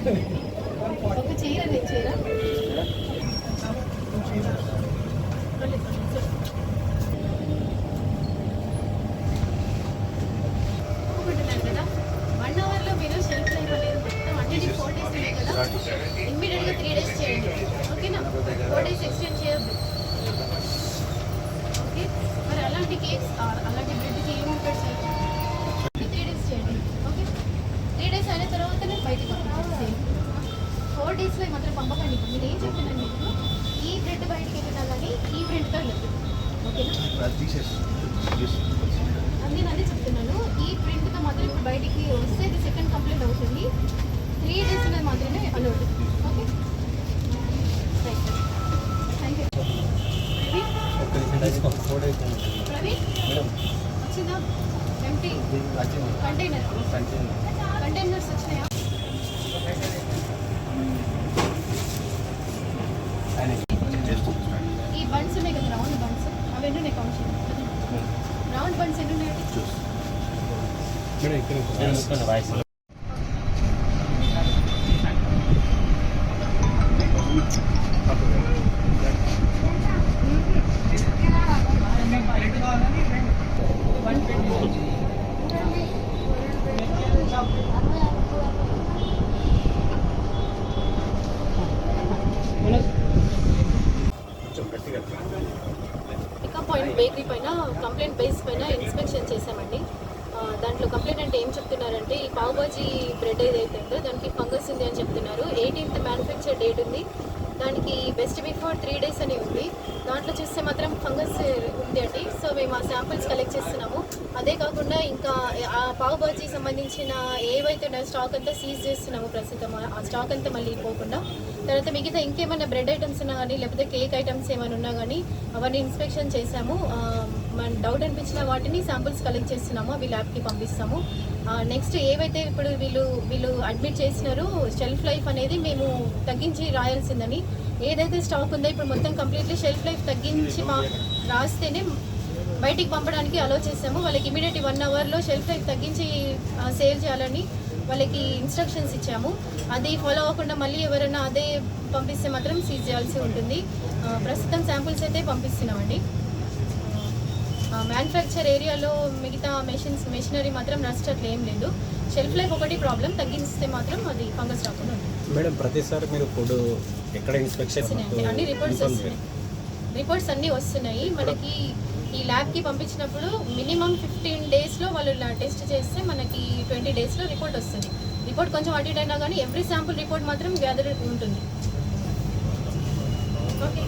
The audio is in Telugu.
ఒక చీర చీర కదా వన్ అవర్లో ఫోర్ డేస్ ఉన్నాయి కదా? ఇమ్మీడియట్గా త్రీ డేస్ చేయండి. ఓకేనా ఫోర్ డేస్ ఎక్స్టెండ్ చేయొద్దు. ఓకే మరి అలాంటి కేక్స్ అలాంటి డేస్లో మాత్రం పంపకండి. మీరు ఏం చెప్తున్నాను మీకు ఈ బ్రెడ్ బయటికి వెళ్ళినా కానీ ఈ బ్రెడ్తో వెళ్ళదు ఓకేనా? అన్నీ అదే చెప్తున్నాను. ఈ ప్రింట్తో మాత్రం ఇప్పుడు బయటికి వస్తే ఇది సెకండ్ కంప్లీట్ అవుతుంది. త్రీ డేస్ అనేది మాత్రమే allowed okay? Thank you Praveen వచ్చిందా? ఎంటీ కంటైనర్ కంటైనర్స్ బన్స్ అవి ఎన్ని ఉన్నాయి కౌంట్ చేయండి రౌండ్ బన్స్ కంప్లైంట్ బేస్ పైన ఇన్స్పెక్షన్ చేశామండి. దాంట్లో కంప్లైంట్ అంటే ఏం చెప్తున్నారంటే ఈ పావుబాజీ బ్రెడ్ ఏదైతే ఉందో దానికి ఫంగస్ ఉంది అని చెప్తున్నారు. ఎయిటీన్త్ మ్యానుఫ్యాక్చర్ డేట్ ఉంది. దానికి బెస్ట్ బిఫోర్ త్రీ డేస్ అని ఉంది. దాంట్లో చూస్తే మాత్రం ఫంగస్ ఉంది అండి. మేము ఆ శాంపిల్స్ కలెక్ట్ చేస్తున్నాము. అదే కాకుండా ఇంకా ఆ పావుబాజీ సంబంధించిన ఏవైతే ఉన్నాయో స్టాక్ అంతా సీజ్ చేస్తున్నాము ప్రస్తుతం. ఆ స్టాక్ అంతా మళ్ళీ పోకుండా. తర్వాత మిగతా ఇంకేమైనా బ్రెడ్ ఐటమ్స్ ఉన్నా కానీ లేకపోతే కేక్ ఐటమ్స్ ఏమైనా ఉన్నా కానీ అవన్నీ ఇన్స్పెక్షన్ చేసాము మన డౌట్ అనిపించిన వాటిని శాంపిల్స్ కలెక్ట్ చేస్తున్నాము. అవి ల్యాబ్కి పంపిస్తాము. నెక్స్ట్ ఏవైతే ఇప్పుడు వీళ్ళు వీళ్ళు అడ్మిట్ చేసినారో షెల్ఫ్ లైఫ్ అనేది మేము తగ్గించి రాయాల్సిందని. ఏదైతే స్టాక్ ఉందో ఇప్పుడు మొత్తం కంప్లీట్లీ షెల్ఫ్ లైఫ్ తగ్గించి మా రాస్తేనే బయటికి పంపడానికి అలో చేసాము వాళ్ళకి ఇమీడియట్ వన్ అవర్లో షెల్ఫ్ లైఫ్ తగ్గించి సేల్ చేయాలని వాళ్ళకి ఇన్స్ట్రక్షన్స్ ఇచ్చాము. అది ఫాలో అవ్వకుండా మళ్ళీ ఎవరైనా అదే పంపిస్తే మాత్రం సీజ్ చేయాల్సి ఉంటుంది. ప్రస్తుతం శాంపుల్స్ అయితే పంపిస్తున్నామండి. మ్యానుఫ్యాక్చర్ ఏరియాలో మిగతా మెషిన్స్ మెషినరీ మాత్రం రస్ట్ అట్లా ఏం లేదు. షెల్ఫ్ లైఫ్ ఒకటి ప్రాబ్లం తగ్గిస్తే మాత్రం అది ఫంగస్ రాకుండా ఉంటుంది. మేడం ప్రతిసారి మీరు ఫుడ్ ఎక్కడ ఇన్స్పెక్షన్ అన్ని రిపోర్ట్స్ వస్తున్నాయి. రిపోర్ట్స్ అన్నీ వస్తున్నాయి. మనకి ఈ ల్యాబ్కి పంపించినప్పుడు మినిమం ఫిఫ్టీన్ డేస్లో వాళ్ళు టెస్ట్ చేస్తే మనకి ట్వంటీ డేస్లో రిపోర్ట్ వస్తుంది. రిపోర్ట్ కొంచెం అటు ఇటు అయినా కానీ ఎవ్రీ శాంపుల్ రిపోర్ట్ మాత్రం గ్యాదర్ ఉంటుంది. ఓకే.